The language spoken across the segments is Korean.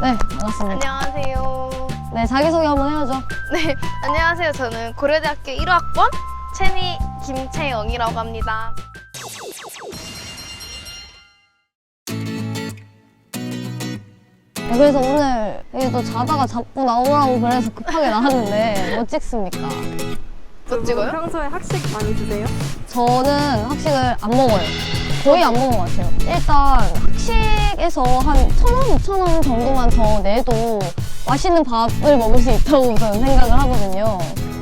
네, 반갑습니다. 안녕하세요. 네, 자기소개 한번 해야죠. 네, 안녕하세요. 저는 고려대학교 1학번 채니 김채영이라고 합니다. 네, 그래서 오늘 이게 또 자다가 잡고 나오라고 그래서 급하게 나왔는데 뭐 찍습니까? 못 찍어요? 평소에 학식 많이 드세요? 저는 학식을 안 먹어요. 거의 안 먹은 것 같아요. 일단 학식에서 한 천 원, 이천 원 정도만 더 내도 맛있는 밥을 먹을 수 있다고 저는 생각을 하거든요.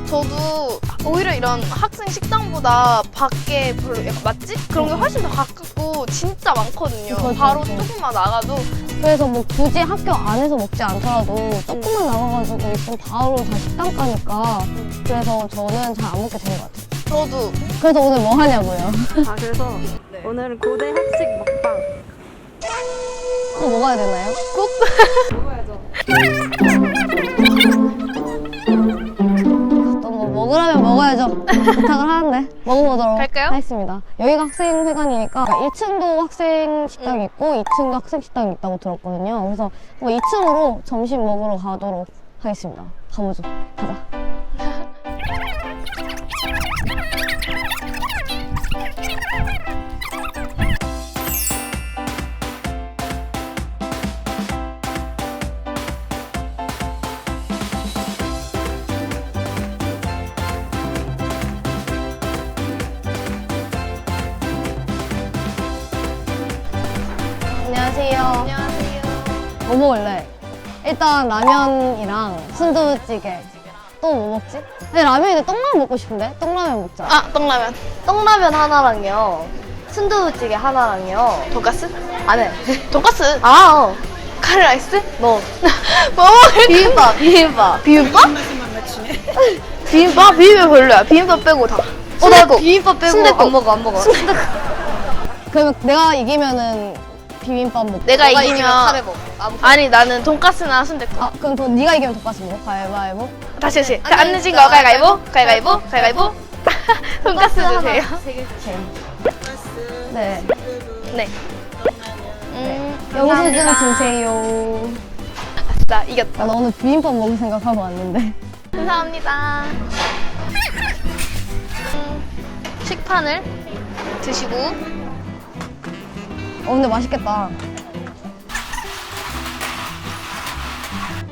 저도 오히려 이런 학생 식당보다 밖에 별로 약간 맛집 그런 게 훨씬 더 가깝고 진짜 많거든요. 그렇죠, 바로 그렇죠. 조금만 나가도 그래서 뭐 굳이 학교 안에서 먹지 않더라도 조금만 나가가지고 있으면 바로 다 식당 가니까 그래서 저는 잘 안 먹게 된것 같아요. 저도 그래서 오늘 뭐 하냐고요? 아 그래서 오늘은 고대 학식 먹방 또 먹어야 되나요? 또뭐 먹으라면 먹어야죠. 부탁을 하는데 먹어보도록 갈까요? 하겠습니다. 여기가 학생회관이니까 1층도 학생 식당이 있고 2층도 학생 식당이 있다고 들었거든요. 그래서 뭐 2층으로 점심 먹으러 가도록 하겠습니다. 가보죠. 가자. 안녕하세요. 뭐 먹을래? 일단 라면이랑 순두부찌개. 또 뭐 먹지? 근데 라면인데 떡라면 먹고 싶은데? 떡라면 먹자. 아 떡라면, 떡라면 하나랑요. 순두부찌개 하나랑요. 돈가스? 안 해. 돈가스? 아, 어. 카레라이스? 너. 뭐 먹을 비빔밥, 비빔밥. 비빔밥? 비빔밥? 비빔밥 별로야. 비빔밥 빼고 다. 어, 나. 비빔밥 빼고. 안 먹어, 안 먹어. 그러면 내가 이기면은 비빔밥 먹고. 내가 너가 이기면 카레 먹어. 아무 아니 나는 돈가스나 순댓국. 아, 그럼 더 네가 이기면 돈가스 먹어? 가위바위보? 다시 다시. 아니, 안 늦은. 거 가위바위보? 가위바위보? 가위바위보? 돈가스 드세요. 네. 네. 음, 영수 증 감사합니다. 주세요. 나 이겼다. 나 오늘 비빔밥 먹을 생각하고 왔는데. 감사합니다. 음, 식판을 드시고 어, 근데 맛있겠다.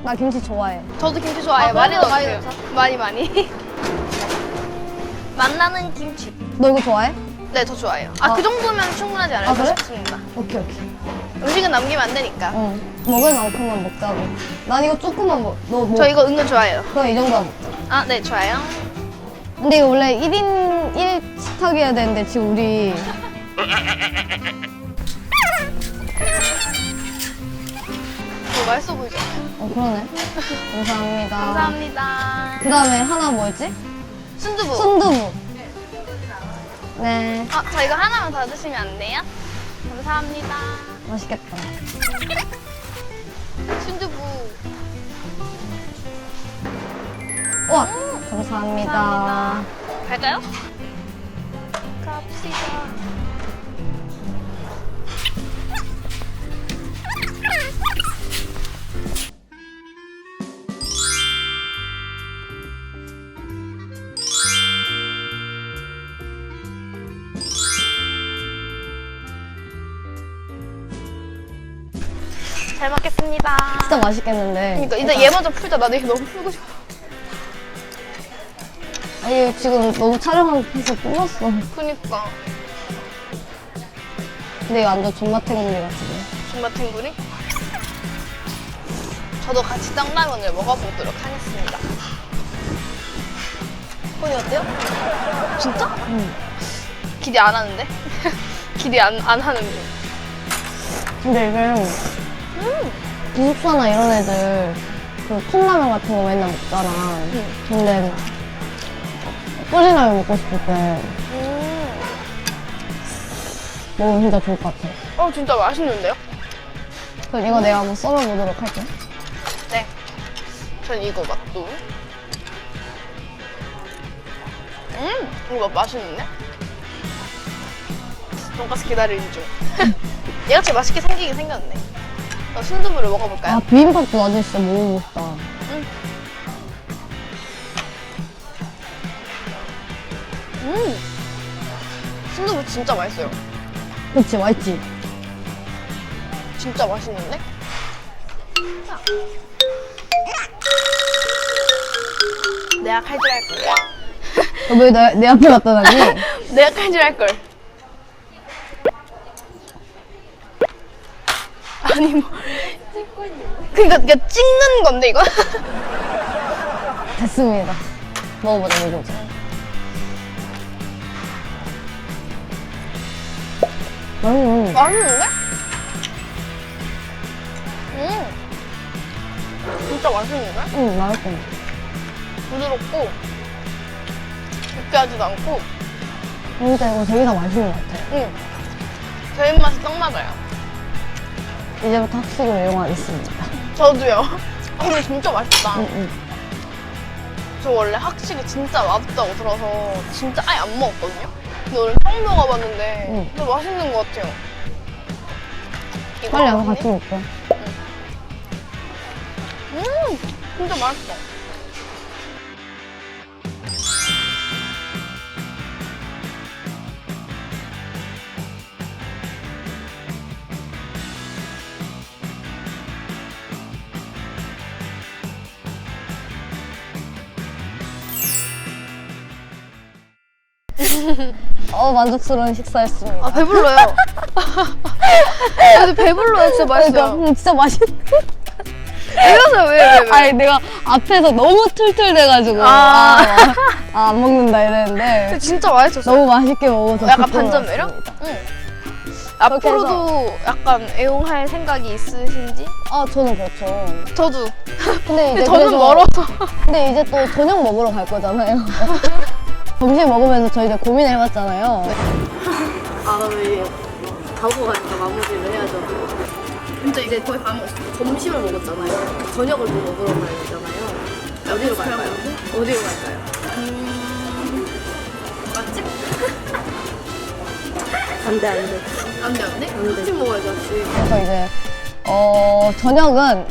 나 김치 좋아해. 저도 김치 좋아해요. 아, 많이 그래요? 많이 넣어주세요. 많이 많이. 만나는 김치. 너 이거 좋아해? 네, 저 좋아해요. 아, 어. 그 정도면 충분하지 않을까 아, 그래? 싶습니다. 오케이, 오케이. 음식은 남기면 안 되니까. 응. 먹을 만큼만 먹자고. 난 이거 조금만 먹, 너 뭐. 저 이거 은근 좋아해요. 그럼 이 정도만 먹자. 아, 네, 좋아요. 근데 이거 원래 1인 1 식탁이어야 되는데 지금 우리 이거 맛있어 보이잖아요. 어 그러네. 감사합니다. 감사합니다. 그 다음에 하나 뭐였지? 순두부. 순두부. 네. 아, 저 이거 하나만 더 드시면 안 돼요? 감사합니다. 맛있겠다. 순두부. 우와. 감사합니다. 감사합니다. 갈까요? 갑시다. 잘 먹겠습니다. 진짜 맛있겠는데. 그러니까 일단 얘 먼저 풀자. 나도 이게 너무 풀고 싶어. 아니 지금 너무 촬영하면서 뿜었어. 그니까. 근데 이거 완전 존맛탱구리 같은데. 정말 탱구리? 저도 같이 떡라면을 먹어보도록 하겠습니다. 본이 어때요? 진짜? 응. 기대 안 하는데? 기대 안, 안 하는데. 근데 이게 기숙사나 이런 애들 그 컵라면 같은 거 맨날 먹잖아. 근데 꿀리라면 먹고 싶을 때 음. 먹으면 진짜 좋을 것 같아. 어, 진짜 맛있는데요? 그럼 이거 내가 한번 썰어보도록 할게. 네. 전 이거 맛도. 음, 이거 맛있는데? 돈가스 기다리는 중. 얘가 제일 맛있게 생기긴 생겼네. 어, 순두부를 먹어볼까요? 아 비빔밥도 나도 진짜 먹어보고 싶다. 음. 순두부 진짜 맛있어요. 그치 맛있지? 진짜 맛있는데? 내가 칼질할 걸. 왜내 내 앞에 갖다 놨니? 내가 칼질할 걸. 아니 뭐. 그러니까 그러니까 찍는 건데 이거. 됐습니다. 먹어보자 먹어보자. 음, 맛있는데? 음. 진짜 맛있는데? 음 맛있어. 부드럽고 느끼하지도 않고 진짜 이거 되게 다 맛있는 것 같아. 응. 제 입맛에 딱 맞아요. 이제부터 학식을 이용하겠습니다. 저도요. 아, 근데 진짜 맛있다. 응, 응. 저 원래 학식이 진짜 맛없다고 들어서 진짜 아예 안 먹었거든요. 근데 오늘 처음 먹어봤는데 응. 진짜 맛있는 것 같아요. 이거 빨리 와서? 같이 먹자. 음, 진짜 맛있어. 어 만족스러운 식사였습니다. 아 배불러요. 근데 배불러요. 진짜 그러니까 음, 진짜 맛있네. 이러세요 왜 왜 왜? 아니 내가 앞에서 너무 툴툴대가지고 아. 아안 먹는다 이랬는데 근데 진짜 맛있었어요. 너무 맛있게 먹어서 약간 기쁨을 반전 매력? 응. 앞으로도 약간 애용할 생각이 있으신지? 아 저는 그렇죠. 저도. 근데 이제 근데 저는 그래서- 멀어서. 근데 이제 또 저녁 먹으러 갈 거잖아요. 점심 먹으면서 저희 이제 고민해봤잖아요. 아 그럼 이제 가고 가니까 마무리를 해야죠. 진짜 이제 거의 다 먹었어. 점심을 먹었잖아요. 저녁을 또 먹으러 가야 되잖아요. 어디로 갈까요? 어디로 갈까요? 맛집? 안돼 안돼 안 돼, 안 돼? 안돼. 집 먹어야죠. 집. 그래서 이제 어 저녁은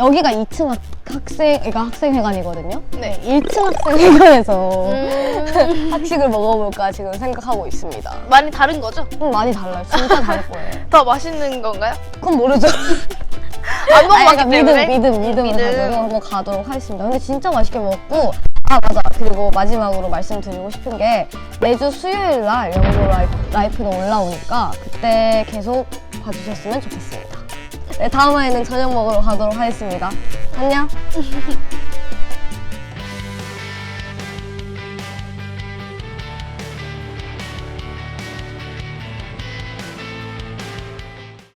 여기가 2층 학, 학생 그러니까 학생회관이거든요. 네. 1층 학생회관에서 음. 학식을 먹어볼까 지금 생각하고 있습니다. 많이 다른 거죠? 음, 많이 달라요. 진짜 다를 거예요. 더 맛있는 건가요? 그건 모르죠. 안 먹어봤기 때문에. 믿음, 믿음, 믿음을 믿음. 가지고 한번 가도록 하겠습니다. 근데 진짜 맛있게 먹었고, 아, 맞아. 그리고 마지막으로 말씀드리고 싶은 게, 매주 수요일 날 영도 라이프, 라이프는 올라오니까, 그때 계속 봐주셨으면 좋겠습니다. 네, 다음화에는 저녁 먹으러 가도록 하겠습니다. 안녕.